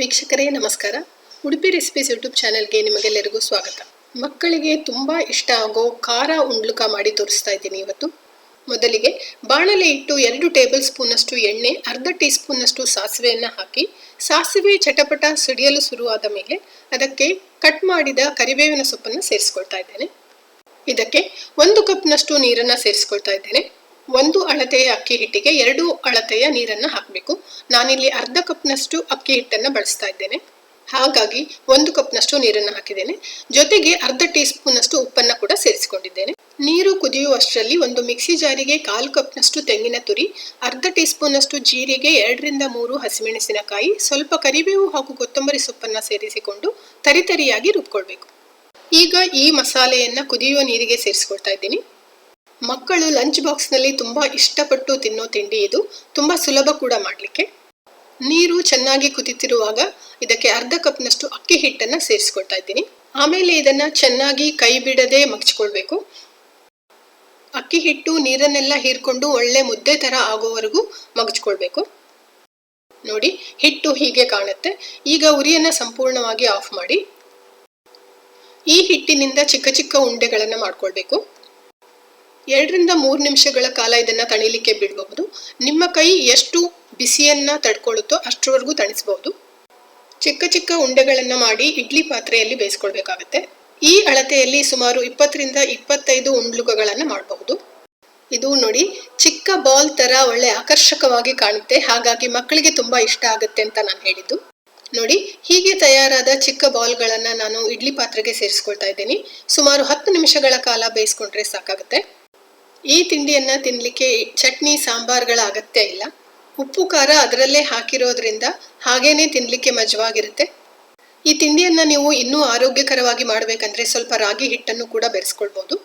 ವೀಕ್ಷಕರೇ, ನಮಸ್ಕಾರ. Udupi recipes YouTube ಚಾನೆಲ್ಗೆ ನಿಮಗೆಲ್ಲರಿಗೂ ಸ್ವಾಗತ. ಮಕ್ಕಳಿಗೆ ತುಂಬ ಇಷ್ಟ ಆಗೋ ಖಾರ ಉಂಡ್ಲುಕ ಮಾಡಿ ತೋರಿಸ್ತಾ ಇದ್ದೀನಿ ಇವತ್ತು. ಮೊದಲಿಗೆ ಬಾಣಲೆ ಇಟ್ಟು ಎರಡು ಟೇಬಲ್ ಸ್ಪೂನಷ್ಟು ಎಣ್ಣೆ, ಅರ್ಧ ಟೀ ಸ್ಪೂನಷ್ಟು ಸಾಸಿವೆಯನ್ನು ಹಾಕಿ, ಸಾಸಿವೆ ಚಟಪಟ ಸಿಡಿಯಲು ಶುರುವಾದ ಮೇಲೆ ಅದಕ್ಕೆ ಕಟ್ ಮಾಡಿದ ಕರಿಬೇವಿನ ಸೊಪ್ಪನ್ನು ಸೇರಿಸ್ಕೊಳ್ತಾ ಇದ್ದೇನೆ. ಇದಕ್ಕೆ ಒಂದು ಕಪ್ನಷ್ಟು ನೀರನ್ನು ಸೇರಿಸ್ಕೊಳ್ತಾ ಇದ್ದೇನೆ. ಒಂದು ಅಳತೆಯ ಅಕ್ಕಿ ಹಿಟ್ಟಿಗೆ ಎರಡು ಅಳತೆಯ ನೀರನ್ನು ಹಾಕಬೇಕು. ನಾನಿಲ್ಲಿ ಅರ್ಧ ಕಪ್ನಷ್ಟು ಅಕ್ಕಿ ಹಿಟ್ಟನ್ನು ಬಳಸ್ತಾ ಇದ್ದೇನೆ. ಹಾಗಾಗಿ ಒಂದು ಕಪ್ನಷ್ಟು ನೀರನ್ನು ಹಾಕಿದ್ದೇನೆ. ಜೊತೆಗೆ ಅರ್ಧ ಟೀ ಸ್ಪೂನಷ್ಟು ಉಪ್ಪನ್ನು ಕೂಡ ಸೇರಿಸಿಕೊಂಡಿದ್ದೇನೆ. ನೀರು ಕುದಿಯುವಷ್ಟರಲ್ಲಿ ಒಂದು ಮಿಕ್ಸಿ ಜಾರಿಗೆ ಕಾಲು ಕಪ್ನಷ್ಟು ತೆಂಗಿನ ತುರಿ, ಅರ್ಧ ಟೀ ಸ್ಪೂನಷ್ಟು ಜೀರಿಗೆ, ಎರಡರಿಂದ ಮೂರು ಹಸಿಮೆಣಸಿನಕಾಯಿ, ಸ್ವಲ್ಪ ಕರಿಬೇವು ಹಾಗೂ ಕೊತ್ತಂಬರಿ ಸೊಪ್ಪನ್ನು ಸೇರಿಸಿಕೊಂಡು ತರಿತರಿಯಾಗಿ ರುಬ್ಕೊಳ್ಬೇಕು. ಈಗ ಈ ಮಸಾಲೆಯನ್ನು ಕುದಿಯುವ ನೀರಿಗೆ ಸೇರಿಸ್ಕೊಳ್ತಾ ಇದ್ದೀನಿ. ಮಕ್ಕಳು ಲಂಚ್ ಬಾಕ್ಸ್ನಲ್ಲಿ ತುಂಬ ಇಷ್ಟಪಟ್ಟು ತಿನ್ನೋ ತಿಂಡಿ ಇದು. ತುಂಬ ಸುಲಭ ಕೂಡ ಮಾಡಲಿಕ್ಕೆ. ನೀರು ಚೆನ್ನಾಗಿ ಕುದಿತಿರುವಾಗ ಇದಕ್ಕೆ ಅರ್ಧ ಕಪ್ನಷ್ಟು ಅಕ್ಕಿ ಹಿಟ್ಟನ್ನು ಸೇರಿಸ್ಕೊಳ್ತಾ ಇದ್ದೀನಿ. ಆಮೇಲೆ ಇದನ್ನು ಚೆನ್ನಾಗಿ ಕೈ ಬಿಡದೆ ಮಗ್ಚ್ಕೊಳ್ಬೇಕು. ಅಕ್ಕಿ ಹಿಟ್ಟು ನೀರನ್ನೆಲ್ಲ ಹೀರ್ಕೊಂಡು ಒಳ್ಳೆ ಮುದ್ದೆ ಥರ ಆಗೋವರೆಗೂ ಮಗ್ಚ್ಕೊಳ್ಬೇಕು. ನೋಡಿ, ಹಿಟ್ಟು ಹೀಗೆ ಕಾಣುತ್ತೆ. ಈಗ ಉರಿಯನ್ನು ಸಂಪೂರ್ಣವಾಗಿ ಆಫ್ ಮಾಡಿ. ಈ ಹಿಟ್ಟಿನಿಂದ ಚಿಕ್ಕ ಚಿಕ್ಕ ಉಂಡೆಗಳನ್ನು ಮಾಡ್ಕೊಳ್ಬೇಕು. ಎರಡರಿಂದ ಮೂರು ನಿಮಿಷಗಳ ಕಾಲ ಇದನ್ನ ತಣಿಲಿಕ್ಕೆ ಬಿಡಬಹುದು. ನಿಮ್ಮ ಕೈ ಎಷ್ಟು ಬಿಸಿಯನ್ನ ತಡ್ಕೊಳ್ಳುತ್ತೋ ಅಷ್ಟರವರೆಗೂ ತಣಿಸಬಹುದು. ಚಿಕ್ಕ ಚಿಕ್ಕ ಉಂಡೆಗಳನ್ನು ಮಾಡಿ ಇಡ್ಲಿ ಪಾತ್ರೆಯಲ್ಲಿ ಬೇಯಿಸ್ಕೊಳ್ಬೇಕಾಗತ್ತೆ. ಈ ಅಳತೆಯಲ್ಲಿ ಸುಮಾರು ಇಪ್ಪತ್ತರಿಂದ ಇಪ್ಪತ್ತೈದು ಉಂಡ್ಲುಕಗಳನ್ನು ಮಾಡಬಹುದು. ಇದು ನೋಡಿ, ಚಿಕ್ಕ ಬಾಲ್ ತರ ಒಳ್ಳೆ ಆಕರ್ಷಕವಾಗಿ ಕಾಣುತ್ತೆ. ಹಾಗಾಗಿ ಮಕ್ಕಳಿಗೆ ತುಂಬಾ ಇಷ್ಟ ಆಗುತ್ತೆ ಅಂತ ನಾನು ಹೇಳಿದ್ದು. ನೋಡಿ, ಹೀಗೆ ತಯಾರಾದ ಚಿಕ್ಕ ಬಾಲ್ಗಳನ್ನು ನಾನು ಇಡ್ಲಿ ಪಾತ್ರೆಗೆ ಸೇರಿಸ್ಕೊಳ್ತಾ ಇದ್ದೀನಿ. ಸುಮಾರು ಹತ್ತು ನಿಮಿಷಗಳ ಕಾಲ ಬೇಯಿಸ್ಕೊಂಡ್ರೆ ಸಾಕಾಗುತ್ತೆ. ಈ ತಿಂಡಿಯನ್ನ ತಿನ್ಲಿಕ್ಕೆ ಚಟ್ನಿ, ಸಾಂಬಾರ್ಗಳ ಅಗತ್ಯ ಇಲ್ಲ. ಉಪ್ಪು, ಖಾರ ಅದರಲ್ಲೇ ಹಾಕಿರೋದ್ರಿಂದ ಹಾಗೇನೆ ತಿನ್ಲಿಕ್ಕೆ ಮಜವಾಗಿರುತ್ತೆ. ಈ ತಿಂಡಿಯನ್ನ ನೀವು ಇನ್ನೂ ಆರೋಗ್ಯಕರವಾಗಿ ಮಾಡಬೇಕಂದ್ರೆ ಸ್ವಲ್ಪ ರಾಗಿ ಹಿಟ್ಟನ್ನು ಕೂಡ ಬೆರೆಸ್ಕೊಳ್ಬೋದು.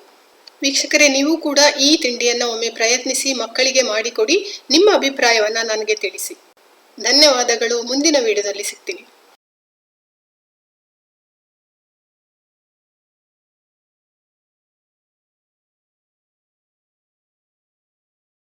ವೀಕ್ಷಕರೇ, ನೀವು ಕೂಡ ಈ ತಿಂಡಿಯನ್ನ ಒಮ್ಮೆ ಪ್ರಯತ್ನಿಸಿ ಮಕ್ಕಳಿಗೆ ಮಾಡಿಕೊಡಿ. ನಿಮ್ಮ ಅಭಿಪ್ರಾಯವನ್ನ ನನಗೆ ತಿಳಿಸಿ. ಧನ್ಯವಾದಗಳು. ಮುಂದಿನ ವಿಡಿಯೋದಲ್ಲಿ ಸಿಗ್ತೀನಿ.